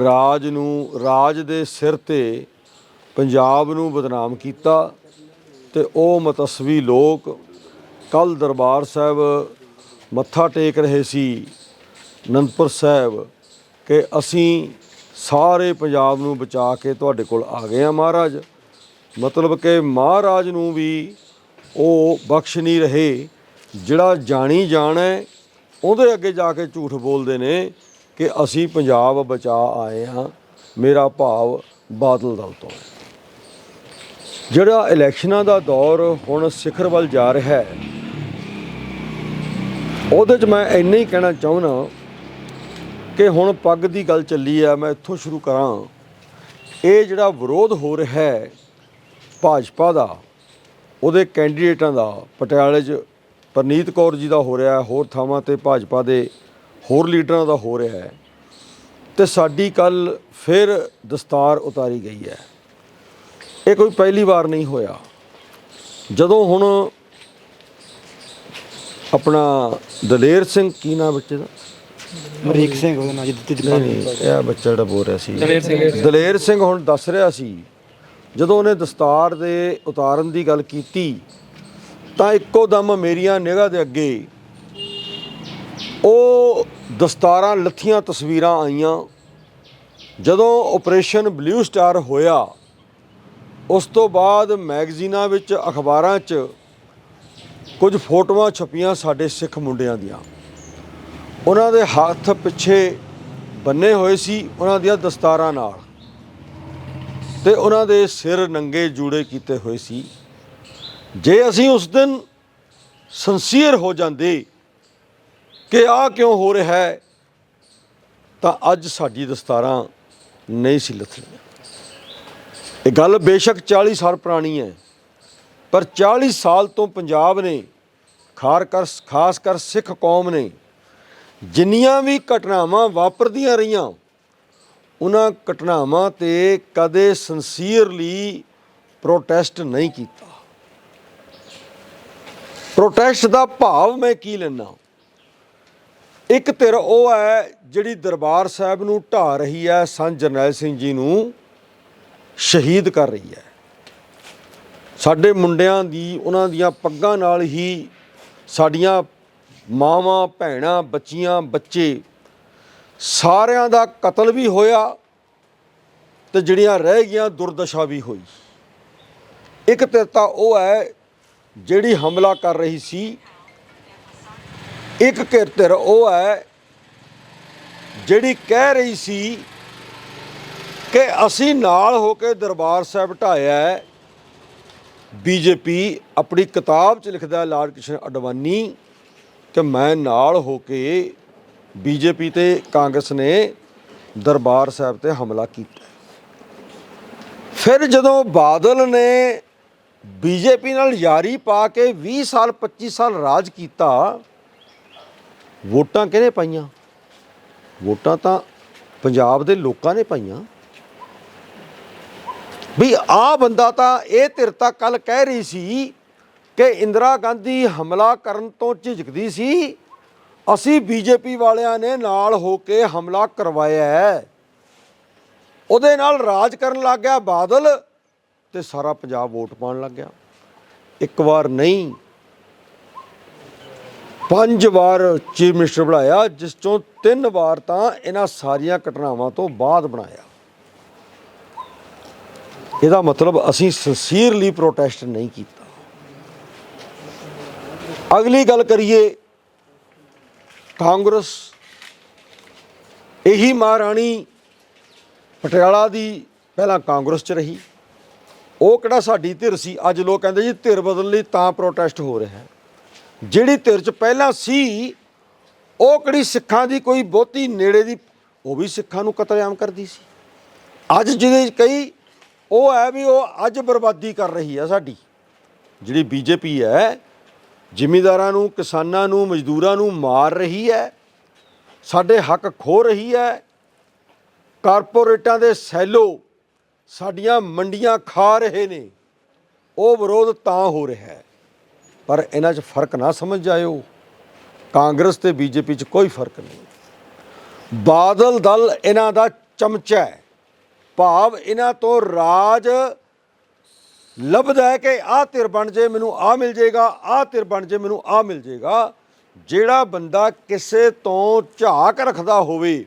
ਰਾਜ ਨੂੰ ਰਾਜ ਦੇ ਸਿਰ ਤੇ ਪੰਜਾਬ ਨੂੰ ਬਦਨਾਮ ਕੀਤਾ ਤੇ ਉਹ ਮਤਸਵੀ ਲੋਕ ਕੱਲ ਦਰਬਾਰ ਸਾਹਿਬ ਮੱਥਾ ਟੇਕ ਰਹੇ ਸੀ ਅਨੰਦਪੁਰ ਸਾਹਿਬ ਕਿ ਅਸੀਂ ਸਾਰੇ ਪੰਜਾਬ ਨੂੰ ਬਚਾ ਕੇ ਤੁਹਾਡੇ ਕੋਲ ਆ ਗਏ ਆ ਮਹਾਰਾਜ। ਮਤਲਬ ਕਿ ਮਹਾਰਾਜ ਨੂੰ ਵੀ ਉਹ ਬਖਸ਼ ਨਹੀਂ ਰਹੇ। ਜਿਹੜਾ ਜਾਣੀ ਜਾਣਾ ਹੈ, ਉਹਦੇ ਅੱਗੇ ਜਾ ਕੇ ਝੂਠ ਬੋਲਦੇ ਨੇ। ਕਿ ਅਸੀਂ ਪੰਜਾਬ ਬਚਾ ਆਏ ਹਾਂ, ਮੇਰਾ ਭਾਵ ਬਾਦਲ ਦਲ ਤੋਂ। ਜਿਹੜਾ ਇਲੈਕਸ਼ਨਾਂ ਦਾ ਦੌਰ ਹੁਣ ਸਿਖਰ ਵੱਲ ਜਾ ਰਿਹਾ ਹੈ, ਉਹਦੇ 'ਚ ਮੈਂ ਇੰਨਾ ਹੀ ਕਹਿਣਾ ਚਾਹੁੰਦਾ ਕਿ ਹੁਣ ਪੱਗ ਦੀ ਗੱਲ ਚੱਲੀ ਆ, ਮੈਂ ਇੱਥੋਂ ਸ਼ੁਰੂ ਕਰਾਂ। ਇਹ ਜਿਹੜਾ ਵਿਰੋਧ ਹੋ ਰਿਹਾ ਹੈ ਭਾਜਪਾ ਦਾ, ਉਹਦੇ ਕੈਂਡੀਡੇਟਾਂ ਦਾ, ਪਟਿਆਲੇ 'ਚ ਪਰਨੀਤ ਕੌਰ ਜੀ ਦਾ ਹੋ ਰਿਹਾ, ਹੋਰ ਥਾਵਾਂ ਤੇ ਭਾਜਪਾ ਦੇ ਹੋਰ ਲੀਡਰਾਂ ਦਾ ਹੋ ਰਿਹਾ ਹੈ। ਤੇ ਸਾਡੀ ਕੱਲ ਫਿਰ ਦਸਤਾਰ ਉਤਾਰੀ ਗਈ ਹੈ। ਇਹ ਕੋਈ ਪਹਿਲੀ ਵਾਰ ਨਹੀਂ ਹੋਇਆ। ਜਦੋਂ ਹੁਣ ਆਪਣਾ ਦਲੇਰ ਸਿੰਘ ਕੀ ਨਾਮ ਬੱਚੇ ਦਾ? ਮਰੀਕ ਸਿੰਘ ਉਹਦਾ ਨਾਂ ਜੀ ਦਿੱਤੀ ਨਹੀਂ ਨਹੀਂ ਇਹ ਬੱਚਾ ਜਿਹੜਾ ਬੋਲ ਰਿਹਾ ਸੀ। ਦਲੇਰ ਸਿੰਘ। ਦਲੇਰ ਸਿੰਘ ਹੁਣ ਦੱਸ ਰਿਹਾ ਸੀ ਜਦੋਂ ਉਹਨੇ ਦਸਤਾਰ ਦੇ ਉਤਾਰਨ ਦੀ ਗੱਲ ਕੀਤੀ ਤਾਂ ਇੱਕੋ ਦਮ ਮੇਰੀਆਂ ਨਿਗਾਹ ਦੇ ਅੱਗੇ ਉਹ ਦਸਤਾਰਾਂ, ਲੱਥੀਆਂ ਤਸਵੀਰਾਂ ਆਈਆਂ। ਜਦੋਂ ਆਪਰੇਸ਼ਨ ਬਲੂ ਸਟਾਰ ਹੋਇਆ, ਉਸ ਤੋਂ ਬਾਅਦ ਮੈਗਜ਼ੀਨਾਂ ਵਿੱਚ ਅਖਬਾਰਾਂ 'ਚ ਕੁਝ ਫੋਟੋਆਂ ਛਪੀਆਂ ਸਾਡੇ ਸਿੱਖ ਮੁੰਡਿਆਂ ਦੀਆਂ। ਉਹਨਾਂ ਦੇ ਹੱਥ ਪਿੱਛੇ ਬੰਨੇ ਹੋਏ ਸੀ ਉਹਨਾਂ ਦੀਆਂ ਦਸਤਾਰਾਂ ਨਾਲ ਤੇ ਉਹਨਾਂ ਦੇ ਸਿਰ ਨੰਗੇ ਜੂੜੇ ਕੀਤੇ ਹੋਏ ਸੀ। ਜੇ ਅਸੀਂ ਉਸ ਦਿਨ ਸੰਸੀਅਰ ਹੋ ਜਾਂਦੇ ਕਿ ਆਹ ਕਿਉਂ ਹੋ ਰਿਹਾ ਹੈ? ਤਾਂ ਅੱਜ ਸਾਡੀ ਦਸਤਾਰਾਂ ਨਹੀਂ ਸੀ ਲੱਥਣੀਆਂ। ਇਹ ਗੱਲ ਬੇਸ਼ੱਕ 40 ਸਾਲ ਪੁਰਾਣੀ ਹੈ, ਪਰ 40 ਸਾਲ ਤੋਂ ਪੰਜਾਬ ਨੇ, ਖਾਰ ਕਰ, ਖਾਸ ਕਰ ਸਿੱਖ ਕੌਮ ਨੇ, ਜਿੰਨੀਆਂ ਵੀ ਘਟਨਾਵਾਂ ਵਾਪਰਦੀਆਂ ਰਹੀਆਂ, ਉਹਨਾਂ ਘਟਨਾਵਾਂ ਤੇ ਕਦੇ ਸਿੰਸੀਅਰਲੀ ਪ੍ਰੋਟੈਸਟ ਨਹੀਂ ਕੀਤਾ। ਪ੍ਰੋਟੈਸਟ ਦਾ ਭਾਵ ਮੈਂ ਕੀ ਲੈਣਾ ਇੱਕ ਧਿਰ ਉਹ ਹੈ ਜਿਹੜੀ ਦਰਬਾਰ ਸਾਹਿਬ ਨੂੰ ਢਾ ਰਹੀ ਹੈ, ਸੰਤ ਜਰਨੈਲ ਸਿੰਘ ਜੀ ਨੂੰ ਸ਼ਹੀਦ ਕਰ ਰਹੀ ਹੈ। ਸਾਡੇ ਮੁੰਡਿਆਂ ਦੀ, ਉਹਨਾਂ ਦੀਆਂ ਪੱਗਾਂ ਨਾਲ ਹੀ ਸਾਡੀਆਂ ਮਾਵਾਂ, ਭੈਣਾਂ, ਬੱਚੀਆਂ, ਬੱਚੇ ਸਾਰਿਆਂ ਦਾ ਕਤਲ ਵੀ ਹੋਇਆ ਤੇ ਜਿਹੜੀਆਂ ਰਹਿ ਗਈਆਂ, ਦੁਰਦਸ਼ਾ ਵੀ ਹੋਈ। ਇੱਕ ਧਿਰ ਤਾਂ ਉਹ ਹੈ ਜਿਹੜੀ ਹਮਲਾ ਕਰ ਰਹੀ ਸੀ। ਇੱਕ ਧਿਰ ਉਹ ਹੈ ਜਿਹੜੀ ਕਹਿ ਰਹੀ ਸੀ ਕਿ ਅਸੀਂ ਨਾਲ ਹੋ ਕੇ ਦਰਬਾਰ ਸਾਹਿਬ ਢਾਇਆ ਹੈ। ਬੀਜੇਪੀ ਆਪਣੀ ਕਿਤਾਬ 'ਚ ਲਿਖਦਾ ਹੈ ਕ੍ਰਿਸ਼ਨ ਅਡਵਾਨੀ, ਕਿ ਮੈਂ ਨਾਲ ਹੋ ਕੇ ਬੀਜੇਪੀ ਤੇ ਕਾਂਗਰਸ ਨੇ ਦਰਬਾਰ ਸਾਹਿਬ ਤੇ ਹਮਲਾ ਕੀਤਾ ਫਿਰ ਜਦੋਂ ਬਾਦਲ ਨੇ ਬੀਜੇਪੀ ਨਾਲ ਯਾਰੀ ਪਾ ਕੇ 20 ਸਾਲ 25 ਸਾਲ ਰਾਜ ਕੀਤਾ ਵੋਟਾਂ ਕਿਹਨੇ ਪਾਈਆਂ? ਵੋਟਾਂ ਤਾਂ ਪੰਜਾਬ ਦੇ ਲੋਕਾਂ ਨੇ ਪਾਈਆਂ। ਵੀ ਆ ਬੰਦਾ ਤਾਂ ਇਹ ਧਿਰ ਤਾਂ ਕੱਲ ਕਹਿ ਰਹੀ ਸੀ ਕਿ ਇੰਦਰਾ ਗਾਂਧੀ ਹਮਲਾ ਕਰਨ ਤੋਂ ਝਿਜਕਦੀ ਸੀ। ਅਸੀਂ ਬੀਜੇਪੀ ਵਾਲਿਆਂ ਨੇ ਨਾਲ ਹੋ ਕੇ ਹਮਲਾ ਕਰਵਾਇਆ ਹੈ। ਉਹਦੇ ਨਾਲ ਰਾਜ ਕਰਨ ਲੱਗ ਗਿਆ ਬਾਦਲ ਤੇ ਸਾਰਾ ਪੰਜਾਬ ਵੋਟ ਪਾਉਣ ਲੱਗ ਗਿਆ। ਇੱਕ ਵਾਰ ਨਹੀਂ ਪੰਜ ਵਾਰ ਚੀਫ ਮਿਨਿਸਟਰ ਬਣਾਇਆ, ਜਿਸ ਚੋਂ ਤਿੰਨ ਵਾਰ ਤਾਂ ਇਹਨਾਂ ਸਾਰੀਆਂ ਘਟਨਾਵਾਂ ਤੋਂ ਬਾਅਦ ਬਣਾਇਆ। ਇਹਦਾ ਮਤਲਬ ਅਸੀਂ ਸਿੰਸੀਅਰਲੀ ਪ੍ਰੋਟੈਸਟ ਨਹੀਂ ਕੀਤਾ। ਅਗਲੀ ਗੱਲ ਕਰੀਏ, ਕਾਂਗਰਸ, ਇਹੀ ਮਹਾਰਾਣੀ ਪਟਿਆਲਾ ਦੀ ਪਹਿਲਾਂ ਕਾਂਗਰਸ 'ਚ ਰਹੀ। ਉਹ ਕਿਹੜਾ ਸਾਡੀ ਧਿਰ ਸੀ? ਅੱਜ ਲੋਕ ਕਹਿੰਦੇ ਜੀ, ਧਿਰ ਬਦਲਣ ਲਈ ਤਾਂ ਪ੍ਰੋਟੈਸਟ ਹੋ ਰਿਹਾ। ਹੈ ਜਿਹੜੀ ਧਿਰ 'ਚ ਪਹਿਲਾਂ ਸੀ, ਉਹ ਕਿਹੜੀ ਸਿੱਖਾਂ ਦੀ ਕੋਈ ਬਹੁਤੀ ਨੇੜੇ ਦੀ, ਉਹ ਵੀ ਸਿੱਖਾਂ ਨੂੰ ਕਤਲੇਆਮ ਕਰਦੀ ਸੀ। ਅੱਜ ਜਿਹਦੇ 'ਚ ਕਈ, ਉਹ ਹੈ ਵੀ ਉਹ ਅੱਜ ਬਰਬਾਦੀ ਕਰ ਰਹੀ ਹੈ ਸਾਡੀ। ਜਿਹੜੀ ਬੀਜੇਪੀ ਹੈ, ਜ਼ਿਮੀਦਾਰਾਂ ਨੂੰ, ਕਿਸਾਨਾਂ ਨੂੰ, ਮਜ਼ਦੂਰਾਂ ਨੂੰ ਮਾਰ ਰਹੀ ਹੈ, ਸਾਡੇ ਹੱਕ ਖੋ ਰਹੀ ਹੈ, ਕਾਰਪੋਰੇਟਾਂ ਦੇ ਸੈਲੋ ਸਾਡੀਆਂ ਮੰਡੀਆਂ ਖਾ ਰਹੇ ਨੇ, ਉਹ ਵਿਰੋਧ ਤਾਂ ਹੋ ਰਿਹਾ ਹੈ। ਪਰ ਇਹਨਾਂ 'ਚ ਫ਼ਰਕ ਨਾ ਸਮਝ ਜਾਇਓ। ਕਾਂਗਰਸ ਤੇ ਬੀਜੇਪੀ 'ਚ ਕੋਈ ਫ਼ਰਕ ਨਹੀਂ। ਬਾਦਲ ਦਲ ਇਹਨਾਂ ਦਾ ਚਮਚਾ ਹੈ। ਭਾਵ ਇਹਨਾਂ ਤੋਂ ਰਾਜ ਲੱਭਦਾ ਹੈ ਕਿ ਆਹ ਧਿਰ ਬਣ ਜੇ, ਮੈਨੂੰ ਆਹ ਮਿਲ ਜੇਗਾ, ਆਹ ਧਿਰ ਬਣ ਜੇ, ਮੈਨੂੰ ਆਹ ਮਿਲ ਜੇਗਾ। ਜਿਹੜਾ ਬੰਦਾ ਕਿਸੇ ਤੋਂ ਝਾਕ ਰੱਖਦਾ ਹੋਵੇ,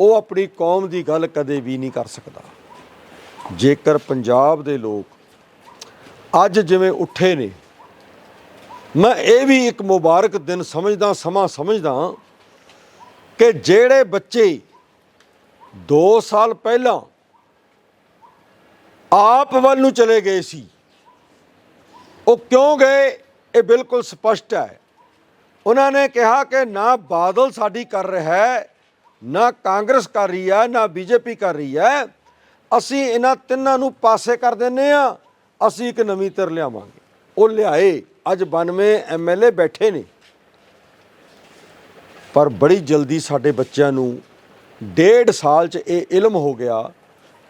ਉਹ ਆਪਣੀ ਕੌਮ ਦੀ ਗੱਲ ਕਦੇ ਵੀ ਨਹੀਂ ਕਰ ਸਕਦਾ। ਜੇਕਰ ਪੰਜਾਬ ਦੇ ਲੋਕ ਅੱਜ ਜਿਵੇਂ ਉੱਠੇ ਨੇ ਮੈਂ ਇਹ ਵੀ ਇੱਕ ਮੁਬਾਰਕ ਦਿਨ ਸਮਝਦਾ, ਸਮਾਂ ਸਮਝਦਾ ਕਿ ਜਿਹੜੇ ਬੱਚੇ 2 ਸਾਲ ਪਹਿਲਾਂ ਆਪ ਵੱਲ ਨੂੰ ਚਲੇ ਗਏ ਸੀ, ਉਹ ਕਿਉਂ ਗਏ? ਇਹ ਬਿਲਕੁਲ ਸਪਸ਼ਟ ਹੈ। ਉਹਨਾਂ ਨੇ ਕਿਹਾ ਕਿ ਨਾ ਬਾਦਲ ਸਾਡੀ ਕਰ ਰਿਹਾ ਹੈ, ਨਾ ਕਾਂਗਰਸ ਕਰ ਰਹੀ ਹੈ, ਨਾ ਬੀਜੇਪੀ ਕਰ ਰਹੀ ਹੈ। ਅਸੀਂ ਇਹਨਾਂ ਤਿੰਨਾਂ ਨੂੰ ਪਾਸੇ ਕਰ ਦਿੰਨੇ ਆ ਅਸੀਂ ਇੱਕ ਨਵੀਂ ਧਿਰ ਲਿਆਵਾਂਗੇ। ਉਹ ਲਿਆਏ। ਅੱਜ 92 ਐਮਐਲਏ ਬੈਠੇ ਨੇ। ਪਰ ਬੜੀ ਜਲਦੀ ਸਾਡੇ ਬੱਚਿਆਂ ਨੂੰ ਡੇਢ ਸਾਲ 'ਚ ਇਹ ਇਲਮ ਹੋ ਗਿਆ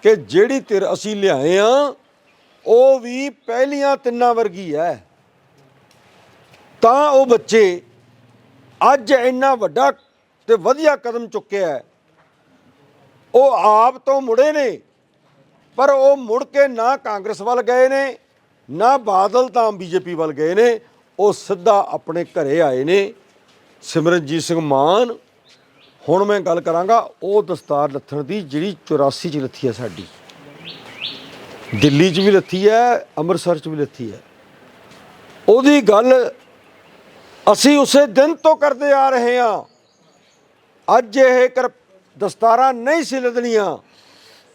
ਕਿ ਜਿਹੜੀ ਧਿਰ ਅਸੀਂ ਲਿਆਏ ਆ, ਉਹ ਵੀ ਪਹਿਲੀਆਂ ਤਿੰਨਾਂ ਵਰਗੀ ਹੈ ਤਾਂ ਉਹ ਬੱਚੇ ਅੱਜ ਇੰਨਾ ਵੱਡਾ ਤੇ ਵਧੀਆ ਕਦਮ ਚੁੱਕਿਆ ਉਹ ਆਪ ਤੋਂ ਮੁੜੇ ਨੇ, ਪਰ ਉਹ ਮੁੜ ਕੇ ਨਾ ਕਾਂਗਰਸ ਵੱਲ ਗਏ ਨੇ ਨਾ ਬਾਦਲ ਤਾਂ ਬੀਜੇਪੀ ਵੱਲ ਗਏ ਨੇ, ਉਹ ਸਿੱਧਾ ਆਪਣੇ ਘਰੇ ਆਏ ਨੇ। ਸਿਮਰਨਜੀਤ ਸਿੰਘ ਮਾਨ, ਹੁਣ ਮੈਂ ਗੱਲ ਕਰਾਂਗਾ, ਉਹ ਦਸਤਾਰ ਲੱਥਣ ਦੀ ਜਿਹੜੀ 84 ਚ ਲੱਥੀ ਹੈ ਸਾਡੀ। ਦਿੱਲੀ 'ਚ ਵੀ ਲੱਥੀ ਹੈ, ਅੰਮ੍ਰਿਤਸਰ 'ਚ ਵੀ ਲੱਥੀ ਹੈ। ਉਹਦੀ ਗੱਲ ਅਸੀਂ ਉਸੇ ਦਿਨ ਤੋਂ ਕਰਦੇ ਆ ਰਹੇ ਹਾਂ। ਅੱਜ ਇਹ ਕਰ ਦਸਤਾਰਾਂ ਨਹੀਂ ਸੀ ਲੱਦਣੀਆਂ।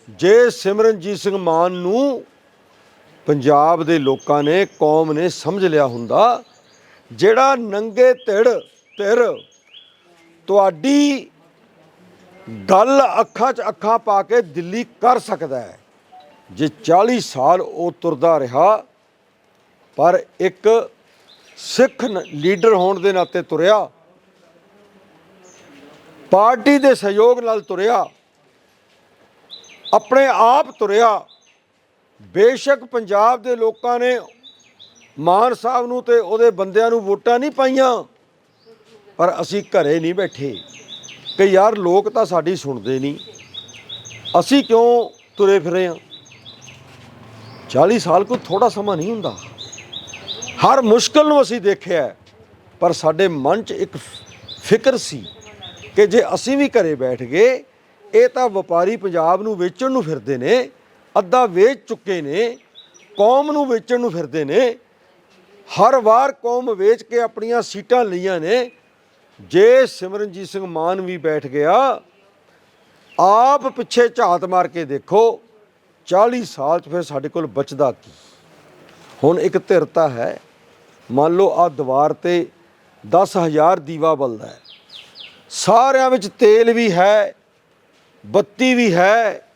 ਜੇ ਸਿਮਰਨਜੀਤ ਸਿੰਘ ਮਾਨ ਨੂੰ ਪੰਜਾਬ ਦੇ ਲੋਕਾਂ ਨੇ, ਕੌਮ ਨੇ ਸਮਝ ਲਿਆ ਹੁੰਦਾ, ਜਿਹੜਾ ਨੰਗੇ ਧਿੜ ਧਿਰ ਤੁਹਾਡੀ ਗੱਲ ਅੱਖਾਂ 'ਚ ਅੱਖਾਂ ਪਾ ਕੇ ਦਿੱਲੀ ਕਰ ਸਕਦਾ ਹੈ। ਜੇ 40 ਸਾਲ ਉਹ ਤੁਰਦਾ ਰਿਹਾ, ਪਰ ਇੱਕ ਸਿੱਖ ਲੀਡਰ ਹੋਣ ਦੇ ਨਾਤੇ ਤੁਰਿਆ, ਪਾਰਟੀ ਦੇ ਸਹਿਯੋਗ ਨਾਲ ਤੁਰਿਆ, ਆਪਣੇ ਆਪ ਤੁਰਿਆ ਬੇਸ਼ੱਕ ਪੰਜਾਬ ਦੇ ਲੋਕਾਂ ਨੇ ਮਾਨ ਸਾਹਿਬ ਨੂੰ ਤੇ ਉਹਦੇ ਬੰਦਿਆਂ ਨੂੰ ਵੋਟਾਂ ਨਹੀਂ ਪਾਈਆਂ, ਪਰ ਅਸੀਂ ਘਰੇ ਨਹੀਂ ਬੈਠੇ। ਕਿ ਯਾਰ ਲੋਕ ਤਾਂ ਸਾਡੀ ਸੁਣਦੇ ਨਹੀਂ। ਅਸੀਂ ਕਿਉਂ ਤੁਰੇ ਫਿਰੇ ਹਾਂ 40 ਸਾਲ ਕੋਈ ਥੋੜਾ ਸਮਾਂ ਨਹੀਂ ਹੁੰਦਾ। ਹਰ ਮੁਸ਼ਕਲ ਨੂੰ ਅਸੀਂ ਦੇਖਿਆ ਪਰ ਸਾਡੇ ਮਨ 'ਚ ਇੱਕ ਫਿਕਰ ਸੀ ਕਿ ਜੇ ਅਸੀਂ ਵੀ ਘਰੇ ਬੈਠ ਗਏ, ਇਹ ਤਾਂ ਵਪਾਰੀ ਪੰਜਾਬ ਨੂੰ ਵੇਚਣ ਨੂੰ ਫਿਰਦੇ ਨੇ ਅੱਧਾ ਵੇਚ ਚੁੱਕੇ ਨੇ, ਕੌਮ ਨੂੰ ਵੇਚਣ ਨੂੰ ਫਿਰਦੇ ਨੇ, ਹਰ ਵਾਰ ਕੌਮ ਵੇਚ ਕੇ ਆਪਣੀਆਂ ਸੀਟਾਂ ਲਈਆਂ ਨੇ, ਜੇ ਸਿਮਰਨਜੀਤ ਸਿੰਘ ਮਾਨ ਵੀ ਬੈਠ ਗਿਆ, ਆਪ ਪਿੱਛੇ ਝਾਤ ਮਾਰ ਕੇ ਦੇਖੋ 40 ਸਾਲ ਚ ਫਿਰ ਸਾਡੇ ਕੋਲ ਬਚਦਾ ਕੀ? ਹੁਣ ਇੱਕ ਧਿਰਤਾ ਹੈ, ਮੰਨ ਲਓ ਆ ਦੀਵਾਰ ਤੇ 10000 ਦੀਵਾ ਬਲਦਾ ਹੈ, ਸਾਰਿਆਂ ਵਿੱਚ ਤੇਲ ਵੀ ਹੈ, ਬੱਤੀ ਵੀ ਹੈ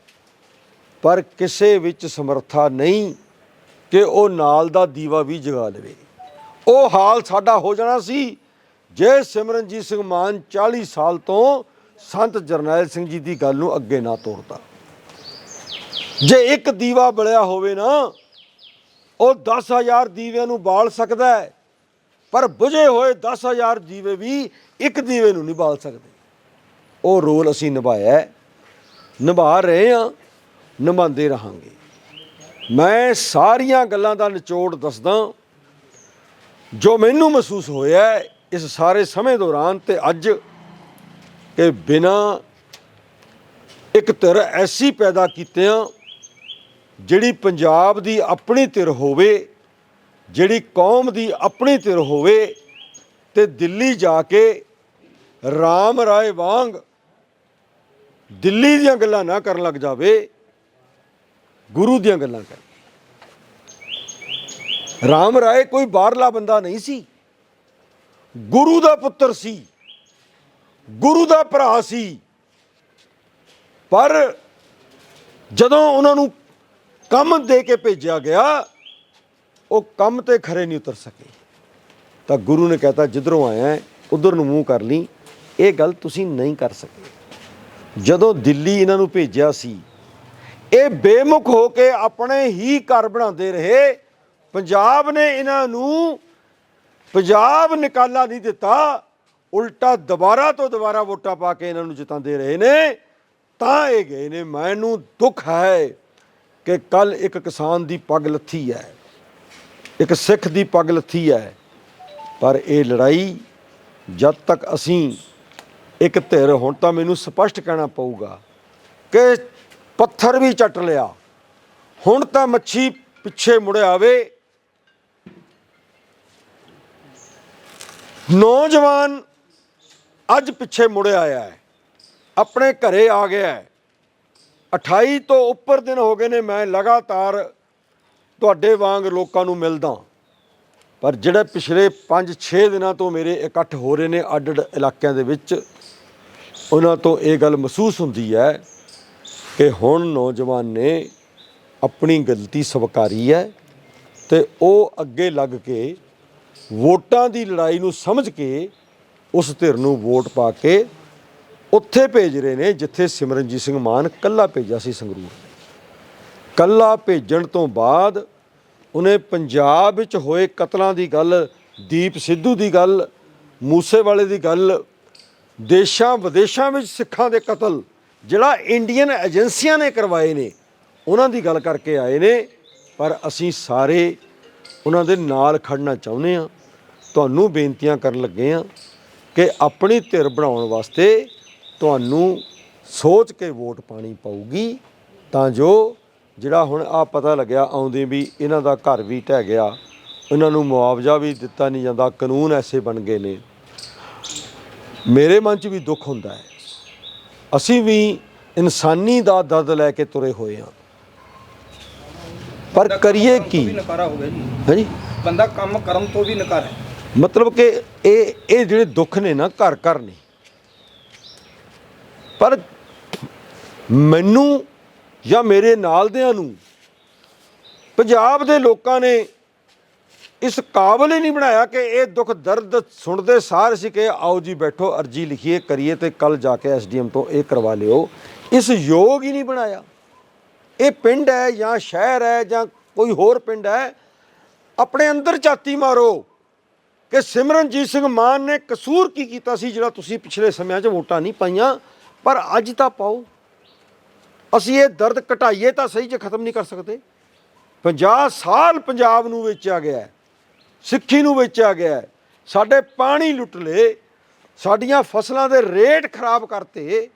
ਪਰ ਕਿਸੇ ਵਿੱਚ ਸਮਰੱਥਾ ਨਹੀਂ ਕਿ ਉਹ ਨਾਲ ਦਾ ਦੀਵਾ ਵੀ ਜਗਾ ਲਵੇ। ਉਹ ਹਾਲ ਸਾਡਾ ਹੋ ਜਾਣਾ ਸੀ ਜੇ ਸਿਮਰਨਜੀਤ ਸਿੰਘ ਮਾਨ 40 ਸਾਲ ਤੋਂ ਸੰਤ ਜਰਨੈਲ ਸਿੰਘ ਜੀ ਦੀ ਗੱਲ ਨੂੰ ਅੱਗੇ ਨਾ ਤੋਰਦਾ। ਜੇ ਇੱਕ ਦੀਵਾ ਬਲਿਆ ਹੋਵੇ ਨਾ, ਉਹ 10000 ਦੀਵਿਆਂ ਨੂੰ ਬਾਲ ਸਕਦਾ ਹੈ, ਪਰ ਬੁਝੇ ਹੋਏ 10000 ਦੀਵੇ ਵੀ ਇੱਕ ਦੀਵੇ ਨੂੰ ਨਹੀਂ ਬਾਲ ਸਕਦੇ। ਉਹ ਰੋਲ ਅਸੀਂ ਨਿਭਾਇਆ ਨਿਭਾ ਰਹੇ ਹਾਂ। ਨਿਭਾਉਂਦੇ ਰਹਾਂਗੇ। ਮੈਂ ਸਾਰੀਆਂ ਗੱਲਾਂ ਦਾ ਨਿਚੋੜ ਦੱਸਦਾ, ਜੋ ਮੈਨੂੰ ਮਹਿਸੂਸ ਹੋਇਆ ਇਸ ਸਾਰੇ ਸਮੇਂ ਦੌਰਾਨ ਤੇ ਅੱਜ ਕਿ ਬਿਨਾ ਇੱਕ ਧਿਰ ਐਸੀ ਪੈਦਾ ਕੀਤਿਆਂ ਜਿਹੜੀ ਪੰਜਾਬ ਦੀ ਆਪਣੀ ਧਿਰ ਹੋਵੇ, ਜਿਹੜੀ ਕੌਮ ਦੀ ਆਪਣੀ ਧਿਰ ਹੋਵੇ ਤੇ ਦਿੱਲੀ ਜਾ ਕੇ ਰਾਮ ਰਾਏ ਵਾਂਗ ਦਿੱਲੀ ਦੀਆਂ ਗੱਲਾਂ ਨਾ ਕਰਨ ਲੱਗ ਜਾਵੇ ਗੁਰੂ ਦੀਆਂ ਗੱਲਾਂ ਕਰ। ਰਾਮ ਰਾਏ ਕੋਈ ਬਾਹਰਲਾ ਬੰਦਾ ਨਹੀਂ ਸੀ। ਗੁਰੂ ਦਾ ਪੁੱਤਰ ਸੀ। ਗੁਰੂ ਦਾ ਭਰਾ ਸੀ। ਪਰ ਜਦੋਂ ਉਹਨਾਂ ਨੂੰ ਕੰਮ ਦੇ ਕੇ ਭੇਜਿਆ ਗਿਆ ਉਹ ਕੰਮ ਤੇ ਖਰੇ ਨਹੀਂ ਉਤਰ ਸਕੇ। ਤਾਂ ਗੁਰੂ ਨੇ ਕਹਤਾ ਜਿੱਧਰੋਂ ਆਇਆ ਹੈ, ਉਧਰ ਨੂੰ ਮੂੰਹ ਕਰ ਲਈ ਇਹ ਗੱਲ ਤੁਸੀਂ ਨਹੀਂ ਕਰ ਸਕੇ। ਜਦੋਂ ਦਿੱਲੀ ਇਹਨਾਂ ਨੂੰ ਭੇਜਿਆ ਸੀ ਇਹ ਬੇਮੁਖ ਹੋ ਕੇ ਆਪਣੇ ਹੀ ਘਰ ਬਣਾਉਂਦੇ ਰਹੇ। ਪੰਜਾਬ ਨੇ ਇਹਨਾਂ ਨੂੰ ਪੰਜਾਬ ਨਿਕਾਲਾ ਨਹੀਂ ਦਿੱਤਾ। ਉਲਟਾ ਦੁਬਾਰਾ ਤੋਂ ਦੁਬਾਰਾ ਵੋਟਾਂ ਪਾ ਕੇ ਇਹਨਾਂ ਨੂੰ ਜਿਤਾਉਂਦੇ ਰਹੇ ਨੇ। ਤਾਂ ਇਹ ਗਏ ਨੇ, ਮੈਨੂੰ ਦੁੱਖ ਹੈ ਕਿ ਕੱਲ ਇੱਕ ਕਿਸਾਨ ਦੀ ਪੱਗ ਲੱਥੀ ਹੈ। ਇੱਕ ਸਿੱਖ ਦੀ ਪੱਗ ਲੱਥੀ ਹੈ। ਪਰ ਇਹ ਲੜਾਈ ਜਦ ਤੱਕ ਅਸੀਂ ਇੱਕ ਧਿਰ, ਹੁਣ ਤਾਂ ਮੈਨੂੰ ਸਪਸ਼ਟ ਕਹਿਣਾ ਪਊਗਾ ਕਿ ਪੱਥਰ ਵੀ ਚੱਟ ਲਿਆ। ਹੁਣ ਤਾਂ ਮੱਛੀ ਪਿੱਛੇ ਮੁੜ ਆਵੇ। ਨੌਜਵਾਨ ਅੱਜ ਪਿੱਛੇ ਮੁੜ ਆਇਆ ਹੈ। ਆਪਣੇ ਘਰੇ ਆ ਗਿਆ ਹੈ। 28 ਤੋਂ ਉੱਪਰ ਦਿਨ ਹੋ ਗਏ ਨੇ, ਮੈਂ ਲਗਾਤਾਰ ਤੁਹਾਡੇ ਵਾਂਗ ਲੋਕਾਂ ਨੂੰ ਮਿਲਦਾ ਪਰ ਜਿਹੜੇ ਪਿਛਲੇ 5-6 ਦਿਨਾਂ ਤੋਂ ਮੇਰੇ ਇਕੱਠ ਹੋ ਰਹੇ ਨੇ ਅੱਡ-ਅੱਡ ਇਲਾਕਿਆਂ ਦੇ ਵਿੱਚ, ਉਹਨਾਂ ਤੋਂ ਇਹ ਗੱਲ ਮਹਿਸੂਸ ਹੁੰਦੀ ਹੈ ਕਿ ਹੁਣ ਨੌਜਵਾਨ ਨੇ ਆਪਣੀ ਗਲਤੀ ਸਵੀਕਾਰੀ ਹੈ ਤੇ ਉਹ ਅੱਗੇ ਲੱਗ ਕੇ ਵੋਟਾਂ ਦੀ ਲੜਾਈ ਨੂੰ ਸਮਝ ਕੇ ਉਸ ਧਿਰ ਨੂੰ ਵੋਟ ਪਾ ਕੇ ਉੱਥੇ ਭੇਜ ਰਹੇ ਨੇ ਜਿੱਥੇ ਸਿਮਰਨਜੀਤ ਸਿੰਘ ਮਾਨ ਕੱਲਾ ਭੇਜਿਆ ਸੀ ਸੰਗਰੂਰ। ਕੱਲਾ ਭੇਜਣ ਤੋਂ ਬਾਅਦ ਉਹਨੇ ਪੰਜਾਬ ਵਿੱਚ ਹੋਏ ਕਤਲਾਂ ਦੀ ਗੱਲ, ਦੀਪ ਸਿੱਧੂ ਦੀ ਗੱਲ, ਮੂਸੇਵਾਲੇ ਦੀ ਗੱਲ ਦੇਸ਼ਾਂ ਵਿਦੇਸ਼ਾਂ ਵਿੱਚ ਸਿੱਖਾਂ ਦੇ ਕਤਲ ਜਿਹੜਾ ਇੰਡੀਅਨ ਏਜੰਸੀਆਂ ਨੇ ਕਰਵਾਏ ਨੇ, ਉਹਨਾਂ ਦੀ ਗੱਲ ਕਰਕੇ ਆਏ ਨੇ, ਪਰ ਅਸੀਂ ਸਾਰੇ ਉਹਨਾਂ ਦੇ ਨਾਲ ਖੜਨਾ ਚਾਹੁੰਦੇ ਆ ਤੁਹਾਨੂੰ ਬੇਨਤੀਆਂ ਕਰਨ ਲੱਗੇ ਆ ਕਿ ਆਪਣੀ ਧਿਰ ਬਣਾਉਣ ਵਾਸਤੇ ਤੁਹਾਨੂੰ ਸੋਚ ਕੇ ਵੋਟ ਪਾਣੀ ਪਊਗੀ, ਤਾਂ ਜੋ ਜਿਹੜਾ ਹੁਣ ਆ ਪਤਾ ਲੱਗਿਆ ਆਉਂਦੇ ਵੀ ਇਹਨਾਂ ਦਾ ਘਰ ਵੀ ਢਹਿ ਗਿਆ ਇਹਨਾਂ ਨੂੰ ਮੁਆਵਜ਼ਾ ਵੀ ਦਿੱਤਾ ਨਹੀਂ ਜਾਂਦਾ, ਕਾਨੂੰਨ ਐਸੇ ਬਣ ਗਏ ਨੇ। ਮੇਰੇ ਮਨ 'ਚ ਵੀ ਦੁੱਖ ਹੁੰਦਾ ਹੈ ਅਸੀਂ ਵੀ ਇਨਸਾਨੀ ਦਾ ਦਰਦ ਲੈ ਕੇ ਤੁਰੇ ਹੋਏ ਹਾਂ। ਪਰ ਕਰੀਏ ਕੀ? ਨਕਾਰਾ ਹੋ ਗਿਆ ਜੀ। ਹਾਂਜੀ? ਬੰਦਾ ਕੰਮ ਕਰਨ ਤੋਂ ਵੀ ਨਕਾਰਾ ਹੈ। ਮਤਲਬ ਕਿ ਇਹ ਇਹ ਜਿਹੜੇ ਦੁੱਖ ਨੇ ਨਾ ਘਰ ਘਰ ਨੇ। ਪਰ ਮੈਨੂੰ ਜਾਂ ਮੇਰੇ ਨਾਲ ਦਿਆਂ ਨੂੰ ਪੰਜਾਬ ਦੇ ਲੋਕਾਂ ਨੇ ਇਸ ਕਾਬਲ ਹੀ ਨਹੀਂ ਬਣਾਇਆ ਕਿ ਇਹ ਦੁੱਖ ਦਰਦ ਸੁਣਦੇ ਸਾਰ ਸੀ ਕਿ ਆਓ ਜੀ ਬੈਠੋ, ਅਰਜੀ ਲਿਖੀਏ, ਕਰੀਏ ਤੇ ਕੱਲ ਜਾ ਕੇ ਐਸਡੀਐਮ ਤੋਂ ਇਹ ਕਰਵਾ ਲਿਓ। ਇਸ ਯੋਗ ਹੀ ਨਹੀਂ ਬਣਾਇਆ। ਇਹ ਪਿੰਡ ਹੈ ਜਾਂ ਸ਼ਹਿਰ ਹੈ ਜਾਂ ਕੋਈ ਹੋਰ ਪਿੰਡ ਹੈ, ਆਪਣੇ ਅੰਦਰ ਝਾਤੀ ਮਾਰੋ ਕਿ ਸਿਮਰਨਜੀਤ ਸਿੰਘ ਮਾਨ ਨੇ ਕਸੂਰ ਕੀ ਕੀਤਾ ਸੀ ਜਿਹੜਾ ਤੁਸੀਂ ਪਿਛਲੇ ਸਮਿਆਂ 'ਚ ਵੋਟਾਂ ਨਹੀਂ ਪਾਈਆਂ, ਪਰ ਅੱਜ ਤਾਂ ਪਾਓ। ਅਸੀਂ ਇਹ ਦਰਦ ਘਟਾਈਏ ਤਾਂ ਸਹੀ 'ਚ ਖਤਮ ਨਹੀਂ ਕਰ ਸਕਦੇ। 50 ਸਾਲ ਪੰਜਾਬ ਨੂੰ ਵੇਚਿਆ ਗਿਆ ਹੈ। ਸਿੱਖੀ ਨੂੰ ਵੇਚਿਆ ਗਿਆ ਸਾਡੇ ਪਾਣੀ ਲੁੱਟ ਲਏ, ਸਾਡੀਆਂ ਫਸਲਾਂ ਦੇ ਰੇਟ ਖਰਾਬ ਕਰਤੇ,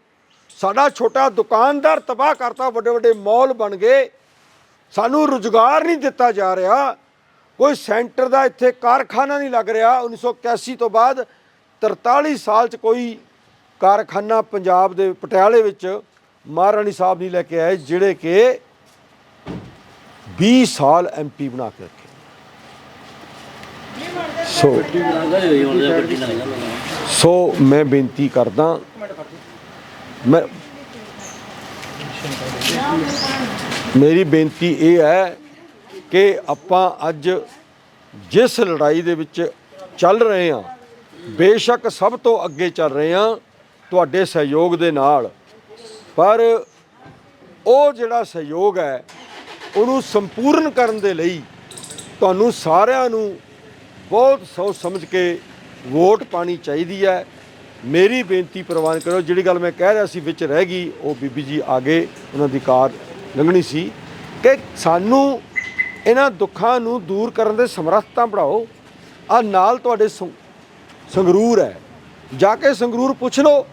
ਸਾਡਾ ਛੋਟਾ ਦੁਕਾਨਦਾਰ ਤਬਾਹ ਕਰਤਾ, ਵੱਡੇ ਵੱਡੇ ਮਾਲ ਬਣ ਗਏ। ਸਾਨੂੰ ਰੁਜ਼ਗਾਰ ਨਹੀਂ ਦਿੱਤਾ ਜਾ ਰਿਹਾ। ਕੋਈ ਸੈਂਟਰ ਦਾ ਇੱਥੇ ਕਾਰਖਾਨਾ ਨਹੀਂ ਲੱਗ ਰਿਹਾ। 1981 ਤੋਂ ਬਾਅਦ 43 ਸਾਲ ਚ ਕੋਈ ਕਾਰਖਾਨਾ ਪੰਜਾਬ ਦੇ ਪਟਿਆਲੇ ਵਿੱਚ ਮਹਾਰਾਣੀ ਸਾਹਿਬ ਨਹੀਂ ਲੈ ਕੇ ਆਏ, ਜਿਹੜੇ ਕਿ 20 ਸਾਲ ਐਮਪੀ ਬਣਾ ਕੇ ਸੋ ਸੋ ਮੈਂ ਬੇਨਤੀ ਕਰਦਾ, ਮੈਂ ਮੇਰੀ ਬੇਨਤੀ ਇਹ ਹੈ ਕਿ ਆਪਾਂ ਅੱਜ ਜਿਸ ਲੜਾਈ ਦੇ ਵਿੱਚ ਚੱਲ ਰਹੇ ਹਾਂ, ਬੇਸ਼ੱਕ ਸਭ ਤੋਂ ਅੱਗੇ ਚੱਲ ਰਹੇ ਹਾਂ ਤੁਹਾਡੇ ਸਹਿਯੋਗ ਦੇ ਨਾਲ। ਪਰ ਉਹ ਜਿਹੜਾ ਸਹਿਯੋਗ ਹੈ, ਉਹਨੂੰ ਸੰਪੂਰਨ ਕਰਨ ਦੇ ਲਈ ਤੁਹਾਨੂੰ ਸਾਰਿਆਂ ਨੂੰ ਬਹੁਤ ਸੋਚ ਸਮਝ ਕੇ ਵੋਟ ਪਾਣੀ ਚਾਹੀਦੀ ਹੈ। ਮੇਰੀ ਬੇਨਤੀ ਪ੍ਰਵਾਨ ਕਰੋ ਜਿਹੜੀ ਗੱਲ ਮੈਂ ਕਹਿ ਰਿਹਾ ਸੀ ਵਿੱਚ ਰਹਿ ਗਈ, ਉਹ ਬੀਬੀ ਜੀ ਆਗੇ ਉਹਨਾਂ ਦੀ ਕਾਰ ਲੰਘਣੀ ਸੀ ਕਿ ਸਾਨੂੰ ਇਹਨਾਂ ਦੁੱਖਾਂ ਨੂੰ ਦੂਰ ਕਰਨ ਦੇ ਸਮਰੱਥਤਾ ਬਣਾਓ। ਆ ਨਾਲ ਤੁਹਾਡੇ ਸੰਗਰੂਰ ਹੈ। ਜਾ ਕੇ ਸੰਗਰੂਰ ਪੁੱਛ ਲਓ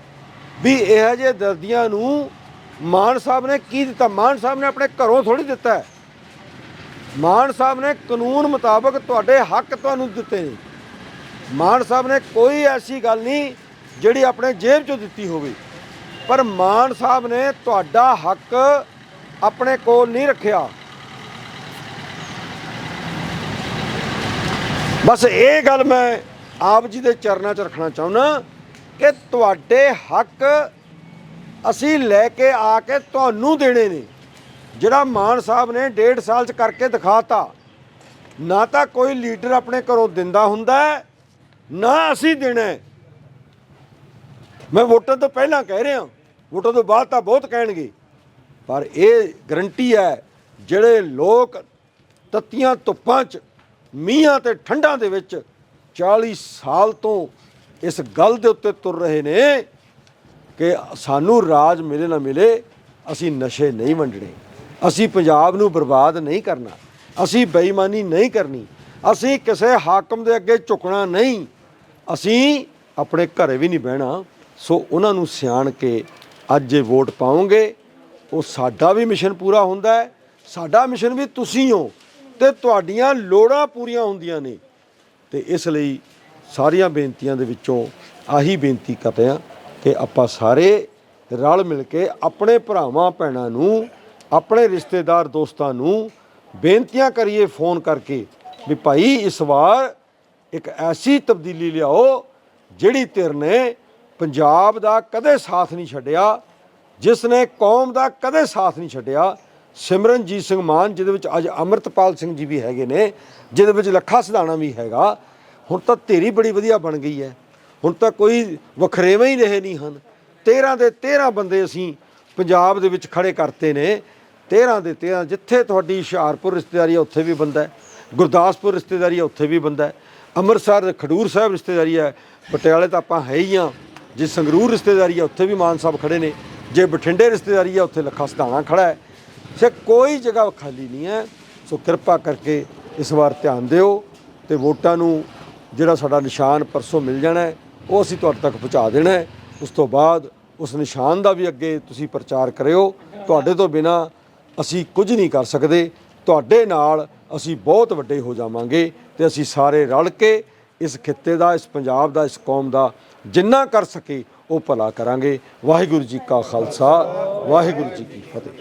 ਵੀ ਇਹੋ ਜਿਹੇ ਦਰਦੀਆਂ ਨੂੰ ਮਾਨ ਸਾਹਿਬ ਨੇ ਕੀ ਦਿੱਤਾ? ਮਾਨ ਸਾਹਿਬ ਨੇ ਆਪਣੇ ਘਰੋਂ ਥੋੜੀ ਦਿੱਤਾ ਹੈ। ਮਾਨ ਸਾਹਿਬ ਨੇ ਕਾਨੂੰਨ ਮੁਤਾਬਕ ਤੁਹਾਡੇ ਹੱਕ ਤੁਹਾਨੂੰ ਦਿੱਤੇ ਨੇ। ਮਾਨ ਸਾਹਿਬ ਨੇ ਕੋਈ ਐਸੀ ਗੱਲ ਨਹੀਂ ਜਿਹੜੀ ਆਪਣੇ ਜੇਬ ਚੋਂ ਦਿੱਤੀ ਹੋਵੇ। ਪਰ ਮਾਨ ਸਾਹਿਬ ਨੇ ਤੁਹਾਡਾ ਹੱਕ ਆਪਣੇ ਕੋਲ ਨਹੀਂ ਰੱਖਿਆ। ਬਸ ਇਹ ਗੱਲ ਮੈਂ ਆਪ ਜੀ ਦੇ ਚਰਨਾਂ 'ਚ ਰੱਖਣਾ ਚਾਹੁੰਦਾ ਕਿ ਤੁਹਾਡੇ ਹੱਕ ਅਸੀਂ ਲੈ ਕੇ ਆ ਕੇ ਤੁਹਾਨੂੰ ਦੇਣੇ ਨੇ। ਜਿਹੜਾ ਮਾਨ ਸਾਹਿਬ ਨੇ ਡੇਢ ਸਾਲ 'ਚ ਕਰਕੇ ਦਿਖਾਤਾ, ਨਾ ਤਾਂ ਕੋਈ ਲੀਡਰ ਆਪਣੇ ਘਰੋਂ ਦਿੰਦਾ ਹੁੰਦਾ, ਨਾ ਅਸੀਂ ਦੇਣਾ ਮੈਂ ਵੋਟਾਂ ਤੋਂ ਪਹਿਲਾਂ ਕਹਿ ਰਿਹਾ, ਵੋਟਾਂ ਤੋਂ ਬਾਅਦ ਤਾਂ ਬਹੁਤ ਕਹਿਣਗੇ, ਪਰ ਇਹ ਗਰੰਟੀ ਹੈ, ਜਿਹੜੇ ਲੋਕ ਤੱਤੀਆਂ ਧੁੱਪਾਂ 'ਚ, ਮੀਂਹਾਂ ਤੇ ਠੰਡਾਂ ਦੇ ਵਿੱਚ 40 ਸਾਲ ਤੋਂ ਇਸ ਗੱਲ ਦੇ ਉੱਤੇ ਤੁਰ ਰਹੇ ਨੇ ਕਿ ਸਾਨੂੰ ਰਾਜ ਮਿਲੇ ਨਾ ਮਿਲੇ, ਅਸੀਂ ਨਸ਼ੇ ਨਹੀਂ ਵੰਡਣੇ। ਅਸੀਂ ਪੰਜਾਬ ਨੂੰ ਬਰਬਾਦ ਨਹੀਂ ਕਰਨਾ, ਅਸੀਂ ਬੇਈਮਾਨੀ ਨਹੀਂ ਕਰਨੀ, ਅਸੀਂ ਕਿਸੇ ਹਾਕਮ ਦੇ ਅੱਗੇ ਝੁਕਣਾ ਨਹੀਂ, ਅਸੀਂ ਆਪਣੇ ਘਰੇ ਵੀ ਨਹੀਂ ਬਹਿਣਾ, ਸੋ ਉਹਨਾਂ ਨੂੰ ਸਿਆਣ ਕੇ ਅੱਜ ਜੇ ਵੋਟ ਪਾਓਗੇ, ਉਹ ਸਾਡਾ ਵੀ ਮਿਸ਼ਨ ਪੂਰਾ ਹੁੰਦਾ ਹੈ, ਸਾਡਾ ਮਿਸ਼ਨ ਵੀ ਤੁਸੀਂ ਹੋ, ਤੇ ਤੁਹਾਡੀਆਂ ਲੋੜਾਂ ਪੂਰੀਆਂ ਹੁੰਦੀਆਂ ਨੇ। ਤੇ ਇਸ ਲਈ ਸਾਰੀਆਂ ਬੇਨਤੀਆਂ ਦੇ ਵਿੱਚੋਂ ਆਹੀ ਬੇਨਤੀ ਕਰਦੇ ਹਾਂ ਕਿ ਆਪਾਂ ਸਾਰੇ ਰਲ ਮਿਲ ਕੇ ਆਪਣੇ ਭਰਾਵਾਂ, ਭੈਣਾਂ ਨੂੰ ਆਪਣੇ ਰਿਸ਼ਤੇਦਾਰ ਦੋਸਤਾਂ ਨੂੰ ਬੇਨਤੀਆਂ ਕਰੀਏ ਫੋਨ ਕਰਕੇ ਵੀ ਭਾਈ ਇਸ ਵਾਰ ਇੱਕ ਐਸੀ ਤਬਦੀਲੀ ਲਿਆਓ ਜਿਹੜੀ ਧਿਰ ਨੇ ਪੰਜਾਬ ਦਾ ਕਦੇ ਸਾਥ ਨਹੀਂ ਛੱਡਿਆ, ਜਿਸ ਨੇ ਕੌਮ ਦਾ ਕਦੇ ਸਾਥ ਨਹੀਂ ਛੱਡਿਆ। ਸਿਮਰਨਜੀਤ ਸਿੰਘ ਮਾਨ, ਜਿਹਦੇ ਵਿੱਚ ਅੱਜ ਅਮਰਤਪਾਲ ਸਿੰਘ ਜੀ ਵੀ ਹੈਗੇ ਨੇ, ਜਿਹਦੇ ਵਿੱਚ ਲੱਖਾ ਸਿਧਾਣਾ ਵੀ ਹੈਗਾ। ਹੁਣ ਤਾਂ ਧੇਰੀ ਬੜੀ ਵਧੀਆ ਬਣ ਗਈ ਹੈ। ਹੁਣ ਤਾਂ ਕੋਈ ਵਖਰੇਵੇਂ ਹੀ ਰਹੇ ਨਹੀਂ ਹਨ। 13 ਦੇ 13 ਬੰਦੇ ਅਸੀਂ ਪੰਜਾਬ ਦੇ ਵਿੱਚ ਖੜੇ ਕਰਤੇ ਨੇ। 13 ਦੇ 13 ਜਿੱਥੇ ਤੁਹਾਡੀ ਹੁਸ਼ਿਆਰਪੁਰ ਰਿਸ਼ਤੇਦਾਰੀ ਹੈ ਉੱਥੇ ਵੀ ਬੰਦਾ ਹੈ। ਗੁਰਦਾਸਪੁਰ ਰਿਸ਼ਤੇਦਾਰੀ ਹੈ ਉੱਥੇ ਵੀ ਬੰਦਾ ਹੈ। ਅੰਮ੍ਰਿਤਸਰ ਖਡੂਰ ਸਾਹਿਬ ਰਿਸ਼ਤੇਦਾਰੀ ਹੈ ਪਟਿਆਲੇ ਤਾਂ ਆਪਾਂ ਹੈ ਹੀ ਆ। ਜੇ ਸੰਗਰੂਰ ਰਿਸ਼ਤੇਦਾਰੀ ਹੈ ਉੱਥੇ ਵੀ ਮਾਨ ਸਾਹਿਬ ਖੜੇ ਨੇ। ਜੇ ਬਠਿੰਡੇ ਰਿਸ਼ਤੇਦਾਰੀ ਹੈ ਉੱਥੇ ਲੱਖਾ ਸਿਧਾਣਾ ਖੜਾ ਹੈ। ਸੇ ਕੋਈ ਜਗ੍ਹਾ ਖਾਲੀ ਨਹੀਂ ਹੈ। ਸੋ ਕਿਰਪਾ ਕਰਕੇ ਇਸ ਵਾਰ ਧਿਆਨ ਦਿਓ ਤੇ ਵੋਟਾਂ ਨੂੰ ਜਿਹੜਾ ਸਾਡਾ ਨਿਸ਼ਾਨ ਪਰਸੋਂ ਮਿਲ ਜਾਣਾ ਹੈ, ਉਹ ਅਸੀਂ ਤੁਹਾਡੇ ਤੱਕ ਪਹੁੰਚਾ ਦੇਣਾ ਹੈ। ਉਸ ਤੋਂ ਬਾਅਦ ਉਸ ਨਿਸ਼ਾਨ ਦਾ ਵੀ ਅੱਗੇ ਤੁਸੀਂ ਪ੍ਰਚਾਰ ਕਰਿਓ। ਤੁਹਾਡੇ ਤੋਂ ਬਿਨਾ ਅਸੀਂ ਕੁਝ ਨਹੀਂ ਕਰ ਸਕਦੇ। ਤੁਹਾਡੇ ਨਾਲ ਅਸੀਂ ਬਹੁਤ ਵੱਡੇ ਹੋ ਜਾਵਾਂਗੇ ਤੇ ਅਸੀਂ ਸਾਰੇ ਰਲ ਕੇ ਇਸ ਖਿੱਤੇ ਦਾ, ਇਸ ਪੰਜਾਬ ਦਾ, ਇਸ ਕੌਮ ਦਾ ਜਿੰਨਾ ਕਰ ਸਕੇ ਉਹ ਭਲਾ ਕਰਾਂਗੇ। ਵਾਹਿਗੁਰੂ ਜੀ ਕਾ ਖਾਲਸਾ, ਵਾਹਿਗੁਰੂ ਜੀ ਕੀ ਫਤਿਹ।